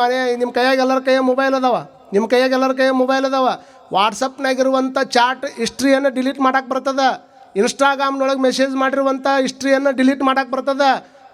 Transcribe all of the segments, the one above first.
ಮನೆ ನಿಮ್ಮ ಕೈಯಾಗ ಎಲ್ಲರ ಕೈಯಾಗ ಮೊಬೈಲ್ ಅದಾವ. ನಿಮ್ಮ ಕೈಯಾಗ ಎಲ್ಲರ ಕೈಯಾಗ ಮೊಬೈಲ್ ಅದಾವ. ವಾಟ್ಸಪ್ನಾಗಿರುವಂಥ ಚಾಟ್ ಹಿಸ್ಟ್ರಿಯನ್ನು ಡಿಲೀಟ್ ಮಾಡಕ್ಕೆ ಬರ್ತದ. ಇನ್ಸ್ಟಾಗ್ರಾಮ್ನೊಳಗೆ ಮೆಸೇಜ್ ಮಾಡಿರುವಂಥ ಹಿಸ್ಟ್ರಿಯನ್ನು ಡಿಲೀಟ್ ಮಾಡಕ್ಕೆ ಬರ್ತದ.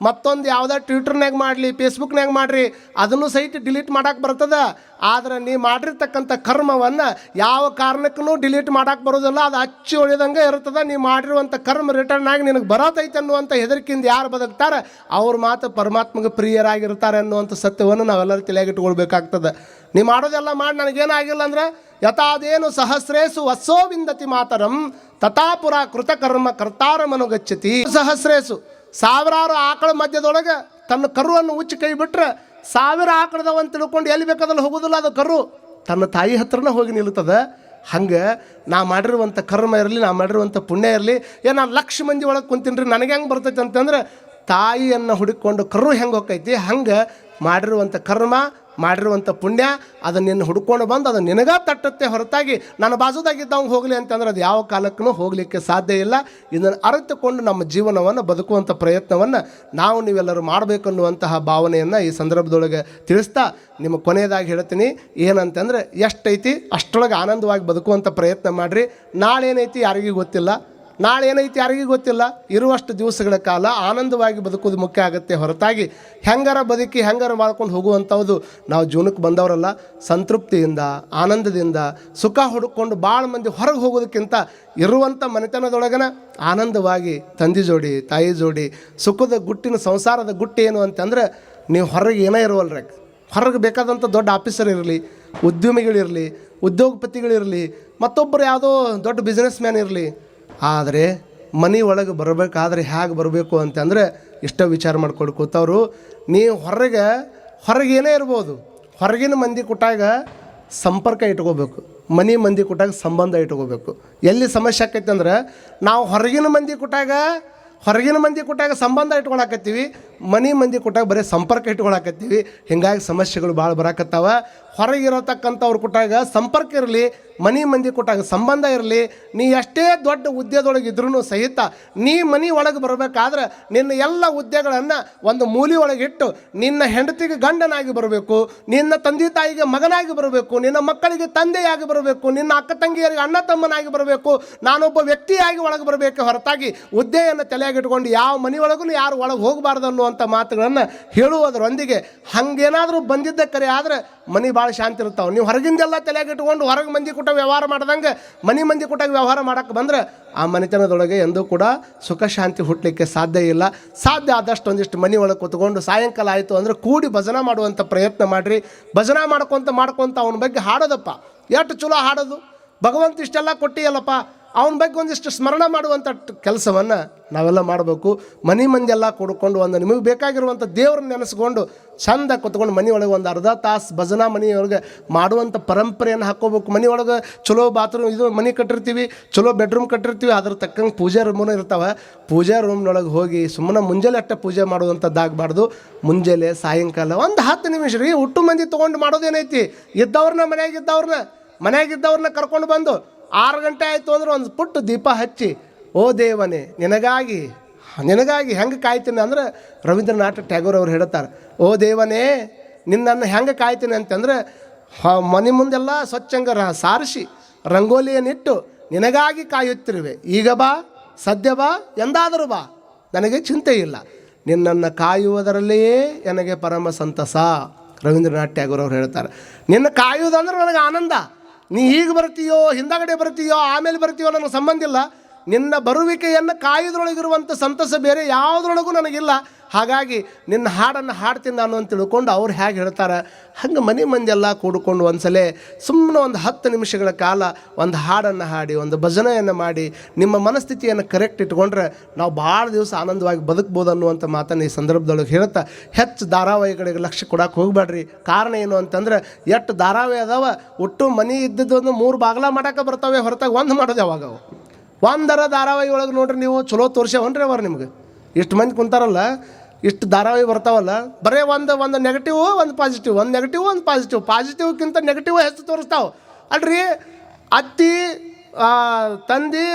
ಮತ್ತೊಂದು ಯಾವುದೋ ಟ್ವಿಟರ್ನಾಗ ಮಾಡಲಿ ಫೇಸ್ಬುಕ್ನಾಗ ಮಾಡಿರಿ, ಅದನ್ನು ಸಹಿತ ಡಿಲೀಟ್ ಮಾಡೋಕೆ ಬರ್ತದೆ. ಆದ್ರೆ ನೀ ಮಾಡಿರ್ತಕ್ಕಂಥ ಕರ್ಮವನ್ನು ಯಾವ ಕಾರಣಕ್ಕೂ ಡಿಲೀಟ್ ಮಾಡೋಕೆ ಬರೋದಿಲ್ಲ. ಅದು ಹಚ್ಚಿ ಉಳಿದಂಗೆ ಇರ್ತದೆ. ನೀ ಮಾಡಿರುವಂಥ ಕರ್ಮ ರಿಟರ್ನ್ ಆಗಿ ನಿನಗೆ ಬರತೈತೆ ಅನ್ನುವಂಥ ಹೆದರಿಕೆಯಿಂದ ಯಾರು ಬದುಕ್ತಾರೆ? ಅವ್ರ ಮಾತು ಪರಮಾತ್ಮಗೆ ಪ್ರಿಯರಾಗಿರ್ತಾರೆ ಅನ್ನುವಂಥ ಸತ್ಯವನ್ನು ನಾವೆಲ್ಲರೂ ತಲೆಯಾಗಿಟ್ಕೊಳ್ಬೇಕಾಗ್ತದೆ ನೀ ಮಾಡೋದೆಲ್ಲ ಮಾಡಿ, ನನಗೇನಾಗಿಲ್ಲ ಅಂದ್ರೆ, ಯಥಾದೇನು ಸಹಸ್ರೇಸು ವಸ್ಸೋವಿಂದತಿ ಮಾತರಂ, ತಥಾಪುರ ಕೃತಕರ್ಮ ಕರ್ತಾರಮನುಗಚ್ಚತಿ ಸಹಸ್ರೇಸು ಸಾವಿರಾರು ಆಕಳ ಮಧ್ಯದೊಳಗೆ ತನ್ನ ಕರುವನ್ನು ಉಚ್ಚಿ ಕೈ ಬಿಟ್ಟರೆ ಸಾವಿರ ಆಕಳದವ ಅಂತ ತಿಳ್ಕೊಂಡು ಎಲ್ಲಿ ಬೇಕಾದಲ್ಲಿ ಹೋಗೋದಿಲ್ಲ ಅದು ಕರು. ತನ್ನ ತಾಯಿ ಹತ್ರನೇ ಹೋಗಿ ನಿಲ್ತದೆ ಹಂಗೆ ನಾ ಮಾಡಿರುವಂಥ ಕರ್ಮ ಇರಲಿ, ನಾ ಮಾಡಿರುವಂಥ ಪುಣ್ಯ ಇರಲಿ, ಏ, ನಾನು ಲಕ್ಷ ಮಂದಿ ಒಳಗೆ ಕುಂತೀನಿ ನನಗೆ ಹೆಂಗೆ ಬರ್ತೈತೆ ಅಂತಂದ್ರೆ ತಾಯಿಯನ್ನು ಹುಡುಕೊಂಡು ಕರು ಹೆಂಗೆ ಹೋಗ್ತೈತಿ ಹಂಗೆ ಮಾಡಿರುವಂಥ ಕರ್ಮ ಮಾಡಿರುವಂಥ ಪುಣ್ಯ ಅದನ್ನು ನಿನ್ನ ಹುಡ್ಕೊಂಡು ಬಂದು ಅದು ನಿನಗ ತಟ್ಟತ್ತೆ ಹೊರತಾಗಿ ನನ್ನ ಬಾಜುದಾಗಿದ್ದವಂಗೆ ಹೋಗಲಿ ಅಂತಂದ್ರೆ ಅದು ಯಾವ ಕಾಲಕ್ಕೂ ಹೋಗಲಿಕ್ಕೆ ಸಾಧ್ಯ ಇಲ್ಲ. ಇದನ್ನು ಅರಿತುಕೊಂಡು ನಮ್ಮ ಜೀವನವನ್ನು ಬದುಕುವಂಥ ಪ್ರಯತ್ನವನ್ನು ನಾವು ನೀವೆಲ್ಲರೂ ಮಾಡಬೇಕನ್ನುವಂತಹ ಭಾವನೆಯನ್ನು ಈ ಸಂದರ್ಭದೊಳಗೆ ತಿಳಿಸ್ತಾ ನಿಮ್ಮ ಕೊನೆಯದಾಗಿ ಹೇಳ್ತೀನಿ. ಏನಂತಂದ್ರೆ ಎಷ್ಟೈತಿ ಅಷ್ಟರೊಳಗೆ ಆನಂದವಾಗಿ ಬದುಕುವಂಥ ಪ್ರಯತ್ನ ಮಾಡಿರಿ. ನಾಳೆ ಏನೈತಿ ಯಾರಿಗೂ ಗೊತ್ತಿಲ್ಲ. ನಾಳೆ ಏನೈತಿ ಯಾರಿಗೂ ಗೊತ್ತಿಲ್ಲ. ಇರುವಷ್ಟು ದಿವಸಗಳ ಕಾಲ ಆನಂದವಾಗಿ ಬದುಕೋದು ಮುಖ್ಯ ಆಗುತ್ತೆ ಹೊರತಾಗಿ. ಹೆಂಗಾರ ಬದುಕಿ ಹೆಂಗಾರ ಮಾಡ್ಕೊಂಡು ಹೋಗುವಂಥದ್ದು ನಾವು ಜೀವನಕ್ಕೆ ಬಂದವರಲ್ಲ. ಸಂತೃಪ್ತಿಯಿಂದ, ಆನಂದದಿಂದ, ಸುಖ ಹುಡುಕೊಂಡು ಭಾಳ ಮಂದಿ ಹೊರಗೆ ಹೋಗೋದಕ್ಕಿಂತ ಇರುವಂಥ ಮನೆತನದೊಳಗನ ಆನಂದವಾಗಿ ತಂದೆ ಜೋಡಿ, ತಾಯಿ ಜೋಡಿ, ಸುಖದ ಗುಟ್ಟಿನ ಸಂಸಾರದ ಗುಟ್ಟಿ ಏನು ಅಂತಂದ್ರೆ ನೀವು ಹೊರಗೆ ಏನೇ ಇರುವಲ್ರಿ. ಹೊರಗೆ ಬೇಕಾದಂಥ ದೊಡ್ಡ ಆಫೀಸರ್ ಇರಲಿ, ಉದ್ಯಮಿಗಳಿರಲಿ, ಉದ್ಯೋಗಪತಿಗಳಿರಲಿ, ಮತ್ತೊಬ್ಬರು ಯಾವುದೋ ದೊಡ್ಡ ಬಿಸ್ನೆಸ್ ಮ್ಯಾನ್ ಇರಲಿ ಆದರೆ ಮನೆ ಒಳಗೆ ಬರಬೇಕಾದ್ರೆ ಹೇಗೆ ಬರಬೇಕು ಅಂತಂದರೆ ಇಷ್ಟ ವಿಚಾರ ಮಾಡ್ಕೊಂಡು ಕೂತವರು. ನೀವು ಹೊರಗೆ, ಹೊರಗೇನೇ ಇರ್ಬೋದು. ಹೊರಗಿನ ಮಂದಿ ಕೊಟ್ಟಾಗ ಸಂಪರ್ಕ ಇಟ್ಕೋಬೇಕು. ಮನೆ ಮಂದಿ ಕೊಟ್ಟಾಗ ಸಂಬಂಧ ಇಟ್ಕೋಬೇಕು. ಎಲ್ಲಿ ಸಮಸ್ಯೆ ಆಕೈತೆ ಅಂದ್ರೆ ನಾವು ಹೊರಗಿನ ಮಂದಿ ಕೊಟ್ಟಾಗ, ಹೊರಗಿನ ಮಂದಿ ಕೊಟ್ಟಾಗ ಸಂಬಂಧ ಇಟ್ಕೊಳಕತ್ತೀವಿ. ಮನೆ ಮಂದಿ ಕೊಟ್ಟಾಗ ಬರೀ ಸಂಪರ್ಕ ಇಟ್ಕೊಳಕತ್ತೀವಿ. ಹೀಗಾಗಿ ಸಮಸ್ಯೆಗಳು ಭಾಳ ಬರಾಕತ್ತಾವ. ಹೊರಗಿರತಕ್ಕಂಥವ್ರು ಕೊಟ್ಟಾಗ ಸಂಪರ್ಕ ಇರಲಿ, ಮನೆ ಮಂದಿ ಕೊಟ್ಟಾಗ ಸಂಬಂಧ ಇರಲಿ, ನೀ ಎಷ್ಟೇ ದೊಡ್ಡ ಹುದ್ದೆದೊಳಗೆ ಇದ್ರೂ ಸಹಿತ ನೀ ಮನೆ ಒಳಗೆ ಬರಬೇಕಾದ್ರೆ ನಿನ್ನ ಎಲ್ಲ ಹುದ್ದೆಗಳನ್ನು ಒಂದು ಮೂಲಿ ಒಳಗಿಟ್ಟು ನಿನ್ನ ಹೆಂಡತಿಗೆ ಗಂಡನಾಗಿ ಬರಬೇಕು, ನಿನ್ನ ತಂದೆ ತಾಯಿಗೆ ಮಗನಾಗಿ ಬರಬೇಕು, ನಿನ್ನ ಮಕ್ಕಳಿಗೆ ತಂದೆಯಾಗಿ ಬರಬೇಕು, ನಿನ್ನ ಅಕ್ಕ ತಂಗಿಯರಿಗೆ ಅಣ್ಣ ತಮ್ಮನಾಗಿ ಬರಬೇಕು, ನಾನೊಬ್ಬ ವ್ಯಕ್ತಿಯಾಗಿ ಒಳಗೆ ಬರಬೇಕು ಹೊರತಾಗಿ ಹುದ್ದೆಯನ್ನು ತಲೆಯಾಗಿಟ್ಕೊಂಡು ಯಾವ ಮನೆಯೊಳಗೂ ಯಾರು ಒಳಗೆ ಹೋಗಬಾರ್ದು ಅನ್ನುವಂಥ ಮಾತುಗಳನ್ನು ಹೇಳುವುದರೊಂದಿಗೆ ಹಂಗೇನಾದರೂ ಬಂದಿದ್ದ ಕರೆ ಆದರೆ ಮನೆ ಭಾಳ ಶಾಂತಿ ಇರ್ತಾವೆ ನೀವು ಹೊರಗಿಂದೆಲ್ಲ ತಲೆಯಾಗಿಟ್ಕೊಂಡು ಹೊರಗೆ ಮಂದಿ ಕೂಟ ವ್ಯವಹಾರ ಮಾಡ್ದಂಗೆ ಮನೆ ಮಂದಿ ಕೊಟ್ಟಾಗ ವ್ಯವಹಾರ ಮಾಡಕ್ಕೆ ಬಂದ್ರೆ ಆ ಮನೆತನದೊಳಗೆ ಎಂದೂ ಕೂಡ ಸುಖ ಶಾಂತಿ ಹುಟ್ಟಲಿಕ್ಕೆ ಸಾಧ್ಯ ಇಲ್ಲ. ಸಾಧ್ಯ ಆದಷ್ಟು ಒಂದಿಷ್ಟು ಮನೆ ಒಳಗೆ ಕೂತ್ಕೊಂಡು ಸಾಯಂಕಾಲ ಆಯಿತು ಅಂದರೆ ಕೂಡಿ ಭಜನೆ ಮಾಡುವಂಥ ಪ್ರಯತ್ನ ಮಾಡಿರಿ. ಭಜನೆ ಮಾಡ್ಕೊತ ಮಾಡ್ಕೊತ ಅವನ ಬಗ್ಗೆ ಹಾಡೋದಪ್ಪ. ಎಷ್ಟು ಚಲೋ ಹಾಡೋದು. ಭಗವಂತ ಇಷ್ಟೆಲ್ಲ ಕೊಟ್ಟಿಯಲ್ಲಪ್ಪ. ಅವನ ಬಗ್ಗೆ ಒಂದಿಷ್ಟು ಸ್ಮರಣ ಮಾಡುವಂಥ ಕೆಲಸವನ್ನು ನಾವೆಲ್ಲ ಮಾಡಬೇಕು. ಮನೆ ಮಂದಿಯೆಲ್ಲ ಕೊಡ್ಕೊಂಡು ಒಂದು ನಿಮಗೆ ಬೇಕಾಗಿರುವಂಥ ದೇವ್ರನ್ನ ನೆನೆಸ್ಕೊಂಡು ಚಂದ ಕೂತ್ಕೊಂಡು ಮನೆಯೊಳಗೆ ಒಂದು ಅರ್ಧ ತಾಸು ಭಜನಾ ಮನೆಯೊಳಗೆ ಮಾಡುವಂಥ ಪರಂಪರೆಯನ್ನು ಹಾಕ್ಕೋಬೇಕು. ಮನೆಯೊಳಗೆ ಚಲೋ ಬಾತ್ರೂಮ್, ಇದು ಮನೆ ಕಟ್ಟಿರ್ತೀವಿ, ಚಲೋ ಬೆಡ್ರೂಮ್ ಕಟ್ಟಿರ್ತೀವಿ ಅದ್ರ ತಕ್ಕಂಗೆ ಪೂಜೆ ರೂಮೂ ಇರ್ತಾವೆ. ಪೂಜಾ ರೂಮ್ನೊಳಗೆ ಹೋಗಿ ಸುಮ್ಮನೆ ಮುಂಜಾನೆ ಅಷ್ಟೇ ಪೂಜೆ ಮಾಡುವಂಥದ್ದಾಗಬಾರ್ದು. ಮುಂಜಾನೆ, ಸಾಯಂಕಾಲ ಒಂದು ಹತ್ತು ನಿಮಿಷ ರೀ ಹುಟ್ಟು ಮಂದಿ ತೊಗೊಂಡು ಮಾಡೋದೇನೈತಿ? ಇದ್ದವ್ರನ್ನ, ಮನೆಯಾಗಿದ್ದವ್ರನ್ನ, ಮನ್ಯಾಗಿದ್ದವ್ರನ್ನ ಕರ್ಕೊಂಡು ಬಂದು ಆರು ಗಂಟೆ ಆಯಿತು ಅಂದ್ರೆ ಒಂದು ಪುಟ್ಟು ದೀಪ ಹಚ್ಚಿ, ಓ ದೇವನೇ, ನಿನಗಾಗಿ ನಿನಗಾಗಿ ಹೆಂಗೆ ಕಾಯ್ತೀನಿ? ಅಂದ್ರೆ ರವೀಂದ್ರನಾಥ ಟ್ಯಾಗೋರ್ ಅವ್ರು ಹೇಳ್ತಾರೆ ಓ ದೇವನೇ, ನಿನ್ನನ್ನು ಹೆಂಗೆ ಕಾಯ್ತೀನಿ? ಅಂತಂದ್ರೆ ಮನೆ ಮುಂದೆಲ್ಲ ಸ್ವಚ್ಛಂಗ ಸಾರಿಸಿ, ರಂಗೋಲಿಯನ್ನಿಟ್ಟು ನಿನಗಾಗಿ ಕಾಯುತ್ತಿರುವೆ. ಈಗ ಬಾ, ಸದ್ಯ ಬಾ, ಎಂದಾದರೂ ಬಾ, ನನಗೆ ಚಿಂತೆ ಇಲ್ಲ. ನಿನ್ನನ್ನು ಕಾಯುವುದರಲ್ಲಿಯೇ ನನಗೆ ಪರಮ ಸಂತಸ? ರವೀಂದ್ರನಾಥ್ ಟ್ಯಾಗೋರ್ ಅವ್ರು ಹೇಳ್ತಾರೆ ನಿನ್ನ ಕಾಯುವುದಂದ್ರೆ ನನಗೆ ಆನಂದ. ನೀ ಹೀಗೆ ಬರ್ತೀಯೋ ಹಿಂದಗಡೆ ಬರ್ತೀಯೋ ಆಮೇಲೆ ಬರ್ತೀಯೋ ನನಗೆ ಸಂಬಂಧ ಇಲ್ಲ. ನಿನ್ನ ಬರುವಿಕೆಯನ್ನು ಕಾಯುವುದ್ರೊಳಗಿರುವಂಥ ಸಂತಸ ಬೇರೆ ಯಾವುದ್ರೊಳಗೂ ನನಗಿಲ್ಲ. ಹಾಗಾಗಿ ನಿನ್ನ ಹಾಡನ್ನು ಹಾಡ್ತೀನಿ ನಾನು ಅಂತ ತಿಳ್ಕೊಂಡು ಅವ್ರು ಹೇಗೆ ಹೇಳ್ತಾರೆ. ಹಂಗೆ ಮನೆ ಮಂದಿಯೆಲ್ಲ ಒಂದು ಸಲ ಸುಮ್ಮನೆ ಒಂದು ಹತ್ತು ನಿಮಿಷಗಳ ಕಾಲ ಒಂದು ಹಾಡನ್ನು ಹಾಡಿ, ಒಂದು ಭಜನೆಯನ್ನು ಮಾಡಿ, ನಿಮ್ಮ ಮನಸ್ಥಿತಿಯನ್ನು ಕರೆಕ್ಟ್ ಇಟ್ಕೊಂಡ್ರೆ ನಾವು ಭಾಳ ದಿವಸ ಆನಂದವಾಗಿ ಬದುಕ್ಬೋದು ಅನ್ನುವಂಥ ಮಾತನ್ನು ಈ ಸಂದರ್ಭದೊಳಗೆ ಹೇಳ್ತಾ, ಹೆಚ್ಚು ಧಾರಾವಾಹಿಗಳಿಗೆ ಲಕ್ಷ್ಯ ಕೊಡೋಕೆ ಹೋಗ್ಬೇಡ್ರಿ. ಕಾರಣ ಏನು ಅಂತಂದ್ರೆ ಎಷ್ಟು ಧಾರಾವಾಹಿ ಅದಾವ, ಒಟ್ಟು ಮನೆ ಇದ್ದಿದ್ದು ಒಂದು ಮೂರು ಬಾಗ್ಲ ಮಾಡೋಕೆ ಬರ್ತಾವೆ ಹೊರತಾಗಿ ಒಂದು ಮಾಡೋದು ಯಾವಾಗ ಒಂದರ ಧಾರಾವಾಹಿ ಒಳಗೆ ನೋಡ್ರಿ ನೀವು ಚಲೋ ತೋರಿಸ್ಯಾವನ್ರಿ ಅವ್ರು ನಿಮ್ಗೆ. ಇಷ್ಟು ಮಂದಿ ಕುಂತಾರಲ್ಲ, ಇಷ್ಟು ಧಾರಾವಾಹಿ ಬರ್ತಾವಲ್ಲ, ಬರೀ ಒಂದು ಒಂದು ನೆಗೆಟಿವ್ ಒಂದು ಪಾಸಿಟಿವ್ ಒಂದು ನೆಗೆಟಿವ್ ಒಂದು ಪಾಸಿಟಿವ್ ಪಾಸಿಟಿವ್ಕ್ಕಿಂತ ನೆಗೆಟಿವ್ ಹೆಚ್ಚು ತೋರಿಸ್ತಾವೆ. ಅಲ್ರಿ, ಅತ್ತಿ ತಂದೆ,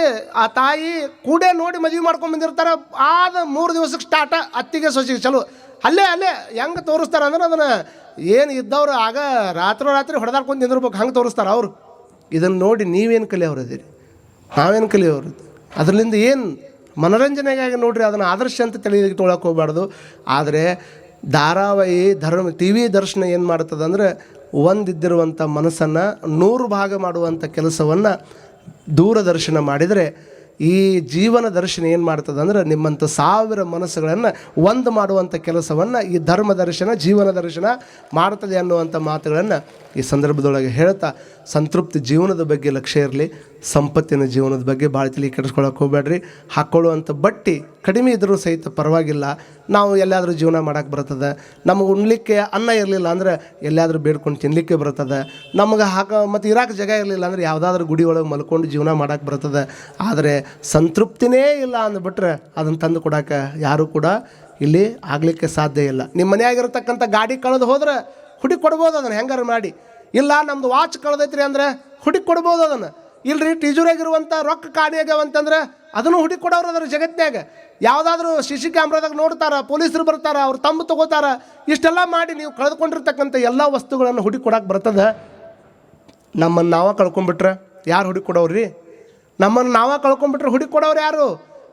ಆ ತಾಯಿ ಕೂಡೇ ನೋಡಿ ಮದುವೆ ಮಾಡ್ಕೊಂಡು ಬಂದಿರ್ತಾರೆ, ಆದ ಮೂರು ದಿವಸಕ್ಕೆ ಸ್ಟಾರ್ಟ ಅತ್ತಿಗೆ ಸೊಸಿಗೆ ಚಲೋ. ಅಲ್ಲೇ ಅಲ್ಲೇ, ಹೆಂಗೆ ತೋರಿಸ್ತಾರೆ ಅಂದ್ರೆ ಅದನ್ನು ಏನು ಇದ್ದವ್ರು ಆಗ ರಾತ್ರೋ ರಾತ್ರಿ ಹೊಡೆದಾಡ್ಕೊಂಡು ನಿಂದಿರ್ಬೇಕು, ಹಂಗೆ ತೋರಿಸ್ತಾರೆ ಅವರು. ಇದನ್ನು ನೋಡಿ ನೀವೇನು ಕಲಿಯವ್ರು ಇದೀರಿ ನಾವೇನು ಕಲಿಯೋರು ಅದರಿಂದ ಏನು ಮನೋರಂಜನೆಗಾಗಿ ನೋಡ್ರಿ ಅದನ್ನು ಆದರ್ಶ ಅಂತ ತಿಳಿದುಕೊಳ್ಳೋಕೆ ಹೋಗ್ಬಾರ್ದು. ಆದರೆ ಧಾರಾವಾಹಿ, ಧರ್ಮ, ಟಿ ವಿ ದರ್ಶನ ಏನು ಮಾಡ್ತದೆ ಅಂದರೆ ಒಂದಿದ್ದಿರುವಂಥ ಮನಸ್ಸನ್ನು ನೂರು ಭಾಗ ಮಾಡುವಂಥ ಕೆಲಸವನ್ನು ದೂರದರ್ಶನ ಮಾಡಿದರೆ ಈ ಜೀವನ ದರ್ಶನ ಏನು ಮಾಡ್ತದೆ ಅಂದರೆ ನಿಮ್ಮಂಥ ಸಾವಿರ ಮನಸ್ಸುಗಳನ್ನು ಒಂದು ಮಾಡುವಂಥ ಕೆಲಸವನ್ನು ಈ ಧರ್ಮ ದರ್ಶನ, ಜೀವನ ದರ್ಶನ ಮಾಡ್ತದೆ ಅನ್ನುವಂಥ ಮಾತುಗಳನ್ನು ಈ ಸಂದರ್ಭದೊಳಗೆ ಹೇಳ್ತಾ ಸಂತೃಪ್ತಿ ಜೀವನದ ಬಗ್ಗೆ ಲಕ್ಷ್ಯ ಇರಲಿ, ಸಂಪತ್ತಿನ ಜೀವನದ ಬಗ್ಗೆ ಭಾಳ ತಲೆ ಕೆಡಿಸ್ಕೊಳಕ್ಕೆ ಹೋಗ್ಬೇಡ್ರಿ. ಹಾಕ್ಕೊಳ್ಳುವಂಥ ಬಟ್ಟಿ ಕಡಿಮೆ ಇದ್ದರೂ ಸಹಿತ ಪರವಾಗಿಲ್ಲ. ನಾವು ಎಲ್ಲಾದರೂ ಜೀವನ ಮಾಡೋಕ್ಕೆ ಬರ್ತದೆ. ನಮಗೆ ಉಣ್ಲಿಕ್ಕೆ ಅನ್ನ ಇರಲಿಲ್ಲ ಅಂದ್ರೆ ಎಲ್ಲಾದರೂ ಬೇಡ್ಕೊಂಡು ತಿನ್ನಲಿಕ್ಕೆ ಬರ್ತದೆ. ನಮಗೆ ಹಾಕ ಮತ್ತು ಇರಾಕ ಜಾಗ ಇರಲಿಲ್ಲ ಅಂದ್ರೆ ಯಾವುದಾದ್ರೂ ಗುಡಿ ಒಳಗೆ ಮಲ್ಕೊಂಡು ಜೀವನ ಮಾಡೋಕ್ಕೆ ಬರ್ತದೆ. ಆದರೆ ಸಂತೃಪ್ತಿನೇ ಇಲ್ಲ ಅಂದ್ಬಿಟ್ರೆ ಅದನ್ನು ತಂದು ಕೊಡೋಕೆ ಯಾರೂ ಕೂಡ ಇಲ್ಲಿ ಆಗಲಿಕ್ಕೆ ಸಾಧ್ಯ ಇಲ್ಲ. ನಿಮ್ಮ ಮನೆಯಾಗಿರತಕ್ಕಂಥ ಗಾಡಿ ಕಳೆದು ಹೋದ್ರೆ ಹುಡಿ ಕೊಡ್ಬೋದು ಅದನ್ನು ಹೆಂಗಾರು ಮಾಡಿ. ಇಲ್ಲ, ನಮ್ದು ವಾಚ್ ಕಳೆದೈತ್ರಿ ಅಂದ್ರೆ ಹುಡುಕಿ ಕೊಡ್ಬೋದು ಅದನ್ನು. ಇಲ್ರಿ ಟೀಜೂರಾಗಿರುವಂಥ ರೊಕ್ಕ ಕಾಣಿಯಾಗ್ಯಾವಂತಂದ್ರೆ ಅದನ್ನು ಹುಡುಕಿ ಕೊಡೋರು ಅದ್ರ ಜಗತ್ತಿನಾಗ ಯಾವುದಾದ್ರೂ ಸಿ ಸಿ ಕ್ಯಾಮ್ರಾದಾಗ ನೋಡ್ತಾರೆ, ಪೊಲೀಸರು ಬರ್ತಾರೆ, ಅವ್ರು ತಂಬು ತಗೋತಾರೆ, ಇಷ್ಟೆಲ್ಲ ಮಾಡಿ ನೀವು ಕಳೆದುಕೊಂಡಿರ್ತಕ್ಕಂಥ ಎಲ್ಲ ವಸ್ತುಗಳನ್ನು ಹುಡುಕಿ ಕೊಡಕ್ಕೆ ಬರ್ತದೆ? ನಮ್ಮನ್ನು ನಾವೇ ಕಳ್ಕೊಂಬಿಟ್ರೆ ಯಾರು ಹುಡುಕಿ ಕೊಡೋರು ರೀ ನಮ್ಮನ್ನು ನಾವೇ ಕಳ್ಕೊಂಬಿಟ್ರೆ ಹುಡುಕಿ ಕೊಡೋರು ಯಾರು?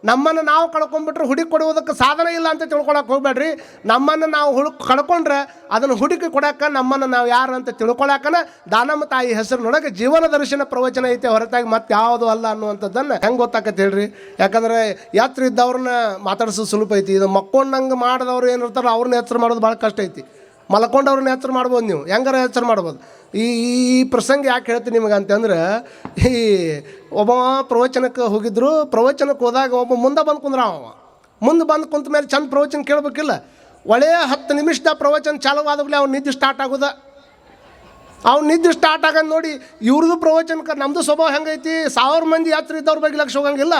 ನಮ್ಮನ್ನು ನಾವು ಕಳ್ಕೊಂಡ್ಬಿಟ್ರೆ ಹುಡುಕಿ ಕೊಡುವುದಕ್ಕೆ ಸಾಧನ ಇಲ್ಲ ಅಂತ ತಿಳ್ಕೊಳಕ್ಕೆ ಹೋಗ್ಬೇಡ್ರಿ. ನಮ್ಮನ್ನು ನಾವು ಹುಡುಕ್ ಕಳ್ಕೊಂಡ್ರೆ ಅದನ್ನು ಹುಡುಕಿ ಕೊಡೋಕೆ ನಮ್ಮನ್ನು ನಾವು ಯಾರು ಅಂತ ತಿಳ್ಕೊಳಕನ ದಾನಮ್ಮ ತಾಯಿ ಹೆಸರಿನೊಳಗೆ ಜೀವನ ದರ್ಶನ ಪ್ರವಚನ ಐತೆ ಹೊರತಾಗಿ ಮತ್ತೆ ಯಾವುದು ಅಲ್ಲ ಅನ್ನುವಂಥದ್ದನ್ನು ಹೆಂಗೆ ಗೊತ್ತಾಕತ್ತೆ ಹೇಳ್ರಿ. ಯಾಕಂದ್ರೆ ಯಾತ್ರೆ ಇದ್ದವ್ರನ್ನ ಮಾತಾಡ್ಸೋದು ಸುಲಭ ಐತಿ. ಇದು ಮಕ್ಕೊಂಡಂಗೆ ಮಾಡಿದವ್ರು ಏನಿರ್ತಾರೋ ಅವ್ರನ್ನ ಹೆಸರು ಮಾಡೋದು ಭಾಳ ಕಷ್ಟ ಐತಿ. ಮಲ್ಕೊಂಡವ್ರನ್ನ ಎಚ್ಚರ ಮಾಡ್ಬೋದು ನೀವು. ಹೆಂಗಾರ ಎಚ್ಚರ ಮಾಡ್ಬೋದು. ಈ ಈ ಪ್ರಸಂಗ ಯಾಕೆ ಹೇಳ್ತೀನಿ ನಿಮಗೆ ಅಂತಂದ್ರೆ, ಈ ಒಬ್ಬ ಪ್ರವಚನಕ್ಕೆ ಹೋಗಿದ್ರು, ಪ್ರವಚನಕ್ಕೆ ಹೋದಾಗ ಒಬ್ಬ ಮುಂದೆ ಬಂದು ಕುಂದ್ರ ಅವ. ಮುಂದೆ ಬಂದು ಕುಂತ ಮೇಲೆ ಚಂದ ಪ್ರವಚನ ಕೇಳಬೇಕಿಲ್ಲ. ಒಳ್ಳೆಯ ಹತ್ತು ನಿಮಿಷದ ಪ್ರವಚನ ಚಾಲುವಾದಾಗಲೇ ಅವ್ನು ನಿದ್ದೆ ಸ್ಟಾರ್ಟ್ ಆಗೋದ. ಅವ್ನು ನಿದ್ದೆ ಸ್ಟಾರ್ಟ್ ಆಗೋದು ನೋಡಿ ಇವ್ರದ್ದು ಪ್ರವಚನಕ್ಕೆ ನಮ್ಮದು ಸ್ವಭಾವ ಹೆಂಗೈತಿ? ಸಾವಿರ ಮಂದಿ ಯಾತ್ರೆ ಇದ್ದವ್ರ ಬಗ್ಗೆ ಲಕ್ಷ ಹೋಗಂಗಿಲ್ಲ.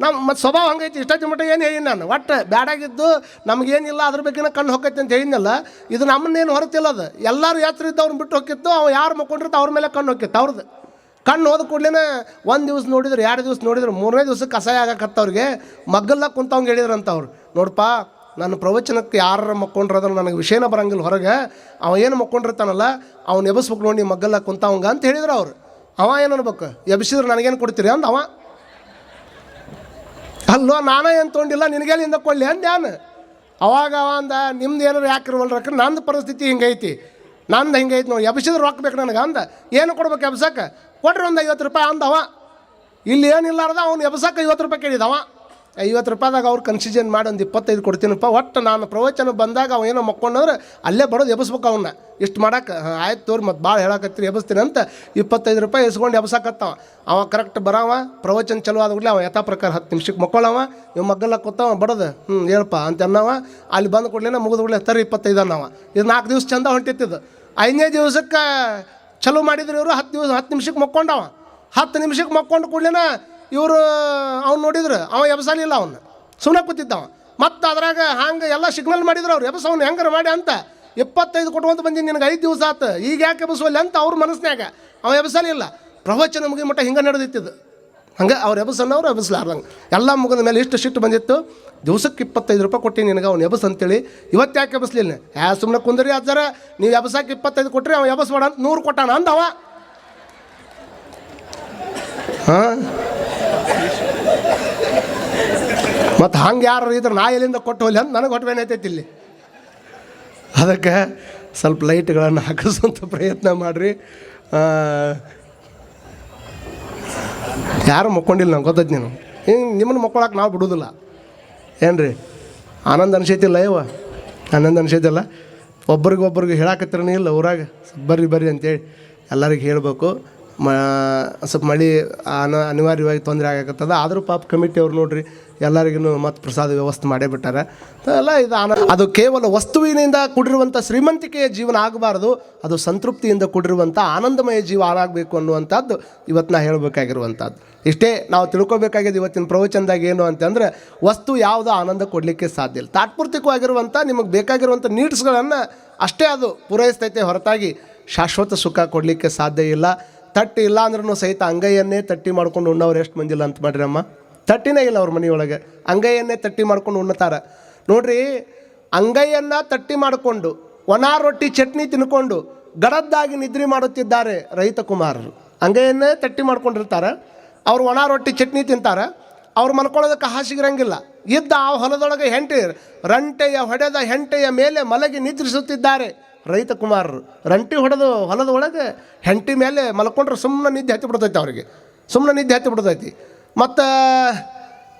ನಮ್ಮ ಮತ್ತು ಸ್ವಭಾವ ಹಂಗೈತಿ ಇಷ್ಟೊತ್ತಿನ ಮಟ್ಟ ಏನು ಹೇಳಿ ನಾನು. ಒಟ್ಟು ಬ್ಯಾಡಾಗಿದ್ದು ನಮಗೇನಿಲ್ಲ, ಅದ್ರ ಬಗ್ಗೆನ ಕಣ್ಣು ಹೊಕ್ಕೈತಿ ಅಂತ ಹೇಳಿದ್ನಲ್ಲ ಇದು ನಮ್ಮನ್ನೇನು ಹೊರತಿಲ್ಲ ಅದು. ಎಲ್ಲರೂ ಯಾತ್ರೆ ಇದ್ದವ್ರನ್ನ ಬಿಟ್ಟು ಹೋಗಿತ್ತು ಅವ ಯಾರು ಮಕ್ಕೊಂಡಿರ್ತ ಅವ್ರ ಮೇಲೆ ಕಣ್ಣು ಹೊಕ್ಕಿತ್ತು ಅವ್ರದ್ದು ಕಣ್ಣು ಹೋದ ಕೂಡಲೇ ಒಂದು ದಿವ್ಸ ನೋಡಿದ್ರೆ, ಎರಡು ದಿವ್ಸ ನೋಡಿದ್ರೆ, ಮೂರನೇ ದಿವ್ಸಕ್ಕೆ ಕಸಾಯ ಆಗಕತ್ತವ್ರಿಗೆ ಮಗ್ಗಲ್ದಾಗ ಕುಂತವಂಗೆ ಹೇಳಿದ್ರಂತ ಅವ್ರು. ನೋಡಪ್ಪ ನನ್ನ ಪ್ರವಚನಕ್ಕೆ ಯಾರ ಮಕ್ಕೊಂಡ್ರದ್ರ ನನಗೆ ವಿಷಯನ ಬರಂಗಿಲ್ಲ ಹೊರಗೆ. ಅವ ಏನು ಮಕ್ಕೊಂಡಿರ್ತಾನಲ್ಲ, ಅವ್ನು ಎಬಸ್ಬೇಕು ನೋಡಿ ಮಗ್ಗಲ್ಲ ಕುಂತವಂಗ ಅಂತ ಹೇಳಿದ್ರು ಅವ್ರು. ಅವ ಏನು ಅನ್ಬೇಕು? ಎಬ್ಸಿದ್ರೆ ನನಗೇನು ಕೊಡ್ತೀರಿ ಅಂತ ಅವ. ಅಲ್ಲೋ, ನಾನೇ ಏನು ತೊಗೊಂಡಿಲ್ಲ, ನಿನಗೆಲ್ಲಿಂದ ಕೊಡಲಿ ಅಂದ ನಾನು. ಅವಾಗ ಅವ ಅಂದ ನಿಮ್ದು ಏನಾರು ಯಾಕಿರುವಲ್ರಕ್ಕ ನಂದು ಪರಿಸ್ಥಿತಿ ಹಿಂಗೈತಿ. ನಂದು ಹಿಂಗೈತಿ ನೋಡಿ, ಎಬ್ಸಿದ್ರೆ ರೊಕ್ಕ ಬೇಕು ನನಗೆ ಅಂದ. ಏನು ಕೊಡ್ಬೇಕು ಎಬ್ಸಕ್ಕೆ? ಕೊಟ್ರೆ ಒಂದು ಐವತ್ತು ರೂಪಾಯಿ ಅಂದವ. ಇಲ್ಲಿ ಏನಿಲ್ಲಾರ್ದ ಅವ್ನು ಎಬ್ಸಕ್ಕೆ ಐವತ್ತು ರೂಪಾಯಿ ಕೇಳಿದವ. ಐವತ್ತು ರೂಪಾಯಿದಾಗ ಅವ್ರು ಕನ್ಸಿಷನ್ ಮಾಡಿ ಒಂದು ಇಪ್ಪತ್ತೈದು ಕೊಡ್ತೀನಪ್ಪ. ಒಟ್ಟು ನಾನು ಪ್ರವಚನ ಬಂದಾಗ ಅವ ಏನೋ ಮಕ್ಕೊಂಡವ್ರೆ ಅಲ್ಲೇ ಬಡೋದು ಎಬ್ಸ್ಬೇಕು ಅವನ್ನ ಇಷ್ಟು ಮಾಡಕ್ಕೆ ಆಯ್ತು ತೋರಿ ಮತ್ತು ಭಾಳ ಹೇಳಕತ್ತೀರಿ, ಎಬ್ಸ್ತೀನಿ ಅಂತ ಇಪ್ಪತ್ತೈದು ರೂಪಾಯಿ ಎಸ್ಕೊಂಡು ಎಬ್ಸಕತ್ತವ. ಅವ ಕರೆಕ್ಟ್ ಬರವ, ಪ್ರವಚನ ಚಲೋ ಆದ ಕೂಡಲೇ ಅವ ಯಥಾ ಪ್ರಕಾರ ಹತ್ತು ನಿಮಿಷಕ್ಕೆ ಮಕ್ಕೊಳ್ಳವ ಇವ್ ಮಗ್ಗಲ್ಲ ಕೂತವ, ಬಡೋದು ಹ್ಞೂ ಹೇಳಪ್ಪ ಅಂತ ಅನ್ನವ. ಅಲ್ಲಿ ಬಂದು ಕೂಡಲೇ ಮುಗಿದ ಕೂಡಲೇ ತರಿ ಇಪ್ಪತ್ತೈದು ಅನ್ನವ. ಇದು ನಾಲ್ಕು ದಿವ್ಸ ಚಂದ ಹೊಂಟಿತ್ತಿದ್ದು ಐದನೇ ದಿವ್ಸಕ್ಕೆ ಚಲೋ ಮಾಡಿದ್ರು ಇವರು, ಹತ್ತು ದಿವಸ, ಹತ್ತು ನಿಮಿಷಕ್ಕೆ ಮಕ್ಕೊಂಡವ. ಹತ್ತು ನಿಮಿಷಕ್ಕೆ ಮಕ್ಕೊಂಡು ಕೂಡಲೇನ ಇವರು, ಅವ್ನು ನೋಡಿದ್ರು, ಅವ ಎಬ್ಸಲಿಲ್ಲ ಅವನು. ಸುಮ್ಮನೆ ಕೂತಿದ್ದವ ಮತ್ತು ಅದ್ರಾಗ ಹಂಗೆ ಎಲ್ಲ ಸಿಗ್ನಲ್ ಮಾಡಿದ್ರು ಅವ್ರು, ಎಬಸ ಅವ್ನು ಹೆಂಗಾರ ಮಾಡಿ ಅಂತ. ಇಪ್ಪತ್ತೈದು ಕೊಟ್ಕೊಂತ ಬಂದೀನಿ ನಿನಗೆ, ಐದು ದಿವಸ ಆತು. ಈಗ ಯಾಕೆ ಎಬ್ಸವಲ್ಲ ಅಂತ ಅವ್ರ ಮನಸ್ಸಿನಾಗ ಅವ ಎಬ್ಸಲಿಲ್ಲ ಪ್ರವಚನ ಮುಗಿ ಮಟ್ಟ ಹಿಂಗೆ ನಡೆದಿತ್ತಿದ್ದು. ಹಂಗೆ ಅವ್ರು ಎಬಸನ್ನವ್ರು ಎಬಸ್ಲಾರ್ದಂಗೆ. ಎಲ್ಲ ಮುಗಿದ ಮೇಲೆ ಇಷ್ಟು ಸಿಟ್ಟು ಬಂದಿತ್ತು. ದಿವ್ಸಕ್ಕೆ ಇಪ್ಪತ್ತೈದು ರೂಪಾಯಿ ಕೊಟ್ಟಿ ನಿನಗೆ ಅವ್ನು ಎಬಸ್ ಅಂತೇಳಿ. ಇವತ್ತು ಯಾಕೆ ಎಬಸ್ಲಿಲ್ಲ ಯಾ ಸುಮ್ಮನೆ ಕುಂದ್ರಿ ಅಜ್ಜರ. ನೀವು ಎಬಸಾಕಿ ಇಪ್ಪತ್ತೈದು ಕೊಟ್ರಿ ಅವ ಎಬಸ್ ಅಂತ ನೂರು ಕೊಟ್ಟಾನ ಅಂದವ. ಹಾಂ? ಮತ್ತು ಹಂಗೆ ಯಾರು ಇದ್ರೆ ನಾ ಎಲ್ಲಿಂದ ಕೊಟ್ಟು ಹೋಗ್ಲಿ ಅಂತ ನನಗೆ ಹೊಟ್ಟೆ ಏನೈತೈತಿ ಇಲ್ಲಿ. ಅದಕ್ಕೆ ಸ್ವಲ್ಪ ಲೈಟ್ಗಳನ್ನು ಹಾಕಿಸುವಂಥ ಪ್ರಯತ್ನ ಮಾಡಿರಿ. ಯಾರು ಮಕ್ಕೊಂಡಿಲ್ಲ ನಂಗೆ ಗೊತ್ತೈತಿ ನೀನು. ಹಿಂಗೆ ನಿಮ್ಮನ್ನು ಮಕ್ಕೊಳಕ್ಕೆ ನಾವು ಬಿಡೋದಿಲ್ಲ. ಏನು ರೀ ಆನಂದ ಅನ್ಸೈತಿಲ್ಲ ಇವ ಆನಂದ ಅನ್ಸೈತಿಲ್ಲ? ಒಬ್ರಿಗೆ ಒಬ್ರಿಗೆ ಹೇಳಾಕತ್ತಿರನೇ ಇಲ್ಲ ಊರಾಗ. ಬರ್ರಿ ಬರ್ರಿ ಅಂತೇಳಿ ಎಲ್ಲರಿಗೆ ಹೇಳಬೇಕು. ಮ, ಸ್ವಲ್ಪ ಮಳೆ ಅನ, ಅನಿವಾರ್ಯವಾಗಿ ತೊಂದರೆ ಆಗಕತ್ತದ. ಆದರೂ ಪಾಪ ಕಮಿಟಿ ಅವ್ರು ನೋಡ್ರಿ ಎಲ್ಲರಿಗೂ ಮತ್ತು ಪ್ರಸಾದ ವ್ಯವಸ್ಥೆ ಮಾಡೇ ಬಿಟ್ಟಾರ. ಎಲ್ಲ ಇದು ಆನ ಅದು ಕೇವಲ ವಸ್ತುವಿನಿಂದ ಕೂಡಿರುವಂಥ ಶ್ರೀಮಂತಿಕೆಯ ಜೀವನ ಆಗಬಾರ್ದು, ಅದು ಸಂತೃಪ್ತಿಯಿಂದ ಕೂಡಿರುವಂಥ ಆನಂದಮಯ ಜೀವ ಆಗಬೇಕು ಅನ್ನುವಂಥದ್ದು ಇವತ್ತು ನಾ ಹೇಳಬೇಕಾಗಿರುವಂಥದ್ದು. ಇಷ್ಟೇ ನಾವು ತಿಳ್ಕೊಬೇಕಾಗಿದೆ ಇವತ್ತಿನ ಪ್ರವಚನದಾಗ ಏನು ಅಂತಂದ್ರೆ, ವಸ್ತು ಯಾವುದು ಆನಂದ ಕೊಡಲಿಕ್ಕೆ ಸಾಧ್ಯ ಇಲ್ಲ. ತಾತ್ಪೂರ್ತಿಕವಾಗಿರುವಂಥ ನಿಮಗೆ ಬೇಕಾಗಿರುವಂಥ ನೀಡ್ಸ್ಗಳನ್ನು ಅಷ್ಟೇ ಅದು ಪೂರೈಸ್ತೈತೆ ಹೊರತಾಗಿ ಶಾಶ್ವತ ಸುಖ ಕೊಡಲಿಕ್ಕೆ ಸಾಧ್ಯ ಇಲ್ಲ. ತಟ್ಟಿ ಇಲ್ಲ ಅಂದ್ರೂ ಸಹಿತ ಅಂಗೈಯನ್ನೇ ತಟ್ಟಿ ಮಾಡ್ಕೊಂಡು ಉಣ್ಣವ್ರು ಎಷ್ಟು ಮಂದಿಲ್ಲ ಅಂತ ಮಾಡ್ರಮ್ಮ ತಟ್ಟಿನೇ ಇಲ್ಲ ಅವ್ರ ಮನೆಯೊಳಗೆ. ಅಂಗೈಯನ್ನೇ ತಟ್ಟಿ ಮಾಡ್ಕೊಂಡು ಉಣ್ಣತಾರ ನೋಡ್ರಿ, ಅಂಗೈಯನ್ನು ತಟ್ಟಿ ಮಾಡಿಕೊಂಡು ಒಣ ರೊಟ್ಟಿ ಚಟ್ನಿ ತಿನ್ಕೊಂಡು ಗಡದ್ದಾಗಿ ನಿದ್ರೆ ಮಾಡುತ್ತಿದ್ದಾರೆ ರೈತ ಕುಮಾರರು. ಅಂಗೈಯನ್ನೇ ತಟ್ಟಿ ಮಾಡ್ಕೊಂಡಿರ್ತಾರೆ. ಅವ್ರು ಒಣ ರೊಟ್ಟಿ ಚಟ್ನಿ ತಿಂತಾರೆ. ಅವ್ರು ಮಲ್ಕೊಳ್ಳೋದಕ್ಕೆ ಹಾಸಿಗಿರಂಗಿಲ್ಲ. ಇದ್ದ ಆ ಹೊಲದೊಳಗೆ ಹೆಂಟೆ, ರಂಟೆಯ ಹೊಡೆದ ಹೆಂಟೆಯ ಮೇಲೆ ಮಲಗಿ ನಿದ್ರಿಸುತ್ತಿದ್ದಾರೆ. ರೈತ ಕುಮಾರರು ರಂಟಿ ಹೊಡೆದು ಹೊಲದ ಒಳಗೆ ಹೆಂಟಿ ಮೇಲೆ ಮಲ್ಕೊಂಡ್ರೆ ಸುಮ್ಮನೆ ನಿದ್ದೆ ಹತ್ತಿ ಬಿಡ್ತೈತೆ ಅವರಿಗೆ. ಸುಮ್ಮನೆ ನಿದ್ದೆ ಹತ್ತಿ ಬಿಡ್ತೈತಿ. ಮತ್ತು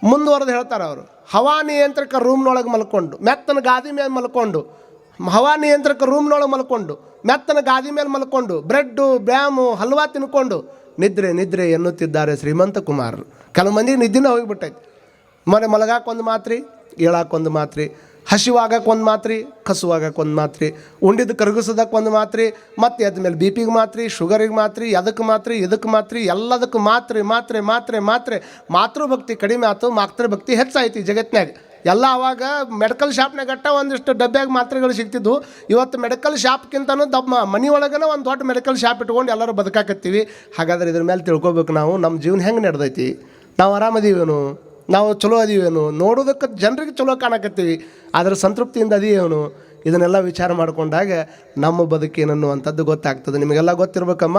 ಮುಂದುವರೆದು ಹೇಳ್ತಾರೆ ಅವರು, ಹವಾ ನಿಯಂತ್ರಕ ರೂಮ್ನೊಳಗೆ ಮಲ್ಕೊಂಡು, ಮೆತ್ತನ ಗಾದಿ ಮೇಲೆ ಮಲ್ಕೊಂಡು, ಹವಾ ನಿಯಂತ್ರಕ ರೂಮ್ನೊಳಗೆ ಮಲ್ಕೊಂಡು, ಮೆತ್ತನ ಗಾದಿ ಮೇಲೆ ಮಲ್ಕೊಂಡು, ಬ್ರೆಡ್ಡು, ಬ್ಯಾಮು, ಹಲ್ವಾ ತಿನ್ಕೊಂಡು ನಿದ್ರೆ ನಿದ್ರೆ ಎನ್ನುತ್ತಿದ್ದಾರೆ ಶ್ರೀಮಂತ ಕುಮಾರರು ಕೆಲವು ಮಂದಿ ನಿದ್ದೆನೇ ಹೋಗಿಬಿಟ್ಟೈತಿ. ಮನೆ ಮಲಗಾಕೊಂದು ಮಾತ್ರಿ ಏಳಾಕೊಂದು ಮಾತ್ರಿ ಹಸಿವಾಗಕ್ಕೆ ಒಂದು ಮಾತ್ರೆ ಕಸುವಾಗಕ್ಕೆ ಒಂದು ಮಾತ್ರೆ ಉಂಡಿದ್ದು ಕರಗಿಸೋದಕ್ಕೆ ಒಂದು ಮಾತ್ರೆ, ಮತ್ತು ಅದ ಮೇಲೆ ಬಿ ಪಿಗೆ ಮಾತ್ರೆ ಶುಗರಿಗೆ ಮಾತ್ರೆ ಅದಕ್ಕೆ ಮಾತ್ರೆ ಇದಕ್ಕೆ ಮಾತ್ರೆ, ಎಲ್ಲದಕ್ಕೆ ಮಾತ್ರೆ ಮಾತ್ರೆ ಮಾತ್ರೆ ಮಾತ್ರೆ. ಮಾತೃಭಕ್ತಿ ಕಡಿಮೆ ಆಯ್ತು ಮಾತೃಭಕ್ತಿ ಹೆಚ್ಚಾಯ್ತು ಈ ಜಗತ್ತಿನಾಗ ಎಲ್ಲ ಆವಾಗ ಮೆಡಿಕಲ್ ಶಾಪ್ನಾಗ ಅಟ್ಟ ಒಂದಿಷ್ಟು ಡಬ್ಬ್ಯಾಗ ಮಾತ್ರೆಗಳು ಸಿಗ್ತಿದ್ವು. ಇವತ್ತು ಮೆಡಿಕಲ್ ಶಾಪ್ಗಿಂತನೂ ದಮ್ಮ ಮನೆ ಒಳಗನ ಒಂದು ದೊಡ್ಡ ಮೆಡಿಕಲ್ ಶಾಪ್ ಇಟ್ಕೊಂಡು ಎಲ್ಲರೂ ಬದುಕಾಕತ್ತೀವಿ. ಹಾಗಾದ್ರೆ ಇದ್ರ ಮೇಲೆ ತಿಳ್ಕೊಬೇಕು ನಾವು ನಮ್ಮ ಜೀವನ ಹೆಂಗೆ ನಡೆದೈತಿ? ನಾವು ಆರಾಮದೀವೇನು? ನಾವು ಚಲೋ ಅದೀವೇನು ನೋಡೋದಕ್ಕೆ ಜನರಿಗೆ ಚಲೋ ಕಾಣಕತ್ತೀವಿ. ಅದರ ಸಂತೃಪ್ತಿಯಿಂದ ಅದೀವೇನು ಇದನ್ನೆಲ್ಲ ವಿಚಾರ ಮಾಡಿಕೊಂಡಾಗ ನಮ್ಮ ಬದುಕೇನನ್ನುವಂಥದ್ದು ಗೊತ್ತಾಗ್ತದೆ. ನಿಮಗೆಲ್ಲ ಗೊತ್ತಿರ್ಬೇಕಮ್ಮ?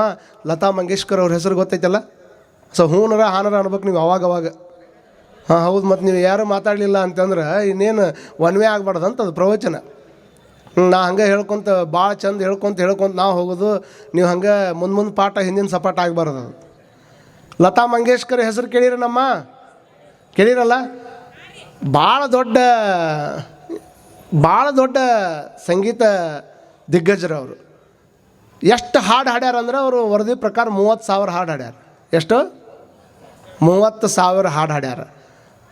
ಲತಾ ಮಂಗೇಶ್ಕರ್ ಅವ್ರ ಹೆಸರು ಗೊತ್ತೈತಲ್ಲ? ಸೊ ಹೂನರ ಹಾನರ ಅನ್ಬೇಕು ನೀವು ಅವಾಗ ಅವಾಗ ಹಾಂ, ಹೌದು ಮತ್ತು ನೀವು ಯಾರು ಮಾತಾಡಲಿಲ್ಲ ಅಂತಂದ್ರೆ ಇನ್ನೇನು ಒನ್ ವೇ ಆಗ್ಬಾರ್ದು ಅಂತ ಅದು ಪ್ರವಚನ. ನಾ ಹಂಗೆ ಹೇಳ್ಕೊತ ಭಾಳ ಚಂದ ಹೇಳ್ಕೊತ ಹೇಳ್ಕೊಂತ ನಾವು ಹೋಗೋದು, ನೀವು ಹಂಗೆ ಮುಂದೆ ಮುಂದೆ ಪಾಠ ಹಿಂದಿನ ಸಪಾಟ ಆಗಬಾರ್ದು ಲತಾ ಮಂಗೇಶ್ಕರ್ ಹೆಸರು ಕೇಳಿರನಮ್ಮ? ಕೇಳಿರಲ್ಲ? ಭಾಳ ದೊಡ್ಡ ಭಾಳ ದೊಡ್ಡ ಸಂಗೀತ ದಿಗ್ಗಜರು ಅವರು. ಎಷ್ಟು ಹಾಡು ಹಾಡ್ಯಾರ ಅಂದ್ರೆ ಅವರು ವರದಿ ಪ್ರಕಾರ ಮೂವತ್ತು ಸಾವಿರ ಹಾಡು ಹಾಡ್ಯಾರ. ಎಷ್ಟು? ಮೂವತ್ತು ಸಾವಿರ ಹಾಡು ಹಾಡ್ಯಾರ.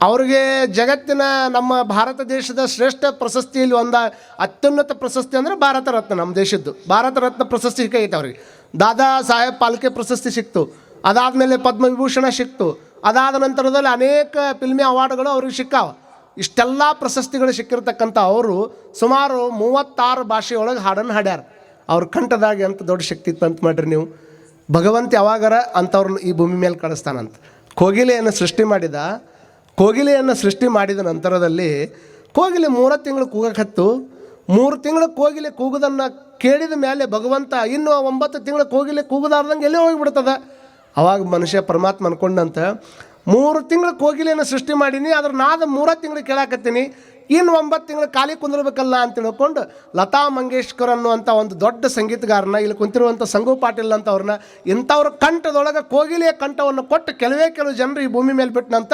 ಅವ್ರಿಗೆ ಜಗತ್ತಿನ ನಮ್ಮ ಭಾರತ ದೇಶದ ಶ್ರೇಷ್ಠ ಪ್ರಶಸ್ತಿಯಲ್ಲಿ ಒಂದು ಅತ್ಯುನ್ನತ ಪ್ರಶಸ್ತಿ ಅಂದರೆ ಭಾರತ ರತ್ನ, ನಮ್ಮ ದೇಶದ್ದು. ಭಾರತ ರತ್ನ ಪ್ರಶಸ್ತಿ ಸಿಕ್ಕೈತೆ ಅವ್ರಿಗೆ. ದಾದಾ ಸಾಹೇಬ್ ಪಾಲ್ಕೆ ಪ್ರಶಸ್ತಿ ಸಿಕ್ತು. ಅದಾದಮೇಲೆ ಪದ್ಮವಿಭೂಷಣ ಸಿಕ್ತು. ಅದಾದ ನಂತರದಲ್ಲಿ ಅನೇಕ ಫಿಲ್ಮಿ ಅವಾರ್ಡ್ಗಳು ಅವ್ರಿಗೆ ಸಿಕ್ಕಾವ. ಇಷ್ಟೆಲ್ಲ ಪ್ರಶಸ್ತಿಗಳು ಸಿಕ್ಕಿರ್ತಕ್ಕಂಥ ಅವರು ಸುಮಾರು ಮೂವತ್ತಾರು ಭಾಷೆಯೊಳಗೆ ಹಾಡನ್ನು ಹಾಡ್ಯಾರ. ಅವ್ರ ಕಂಠದಾಗೆ ಅಂತ ದೊಡ್ಡ ಶಕ್ತಿ ಇತ್ತು ಅಂತ ಮಾಡ್ರಿ ನೀವು. ಭಗವಂತ ಯಾವಾಗರ ಅಂಥವ್ರನ್ನ ಈ ಭೂಮಿ ಮೇಲೆ ಕಳಿಸ್ತಾನಂತ. ಕೋಗಿಲೆಯನ್ನು ಸೃಷ್ಟಿ ಮಾಡಿದ, ಕೋಗಿಲೆಯನ್ನು ಸೃಷ್ಟಿ ಮಾಡಿದ ನಂತರದಲ್ಲಿ ಕೋಗಿಲೆ ಮೂರ ತಿಂಗಳು ಕೂಗಕತ್ತು ಮೂರು ತಿಂಗಳು ಕೋಗಿಲೆ ಕೂಗುದನ್ನು ಕೇಳಿದ ಮೇಲೆ ಭಗವಂತ ಇನ್ನು ಒಂಬತ್ತು ತಿಂಗಳು ಕೋಗಿಲೆ ಕೂಗುದಾರ್ದಂಗೆ ಎಲ್ಲೇ ಹೋಗಿಬಿಡ್ತದ. ಅವಾಗ ಮನುಷ್ಯ ಪರಮಾತ್ಮ ಅನ್ಕೊಂಡಂತ, ಮೂರು ತಿಂಗಳು ಕೋಗಿಲೆಯನ್ನು ಸೃಷ್ಟಿ ಮಾಡೀನಿ ಅದ್ರ ನಾದ ಮೂರ ತಿಂಗಳು ಕೇಳಾಕತ್ತೀನಿ ಇನ್ನು ಒಂಬತ್ತು ತಿಂಗಳು ಖಾಲಿ ಕುಂದಿರ್ಬೇಕಲ್ಲ ಅಂತ ತಿಳ್ಕೊಂಡು ಲತಾ ಮಂಗೇಶ್ಕರ್ ಅನ್ನುವಂಥ ಒಂದು ದೊಡ್ಡ ಸಂಗೀತಗಾರನ, ಇಲ್ಲಿ ಕುಂತಿರುವಂಥ ಸಂಗು ಪಾಟೀಲ್ ಅಂತವ್ರನ್ನ ಇಂಥವ್ರ ಕಂಠದೊಳಗೆ ಕೋಗಿಲೆಯ ಕಂಠವನ್ನು ಕೊಟ್ಟು ಕೆಲವೇ ಕೆಲವು ಜನರು ಈ ಭೂಮಿ ಮೇಲೆ ಬಿಟ್ಟನಂತ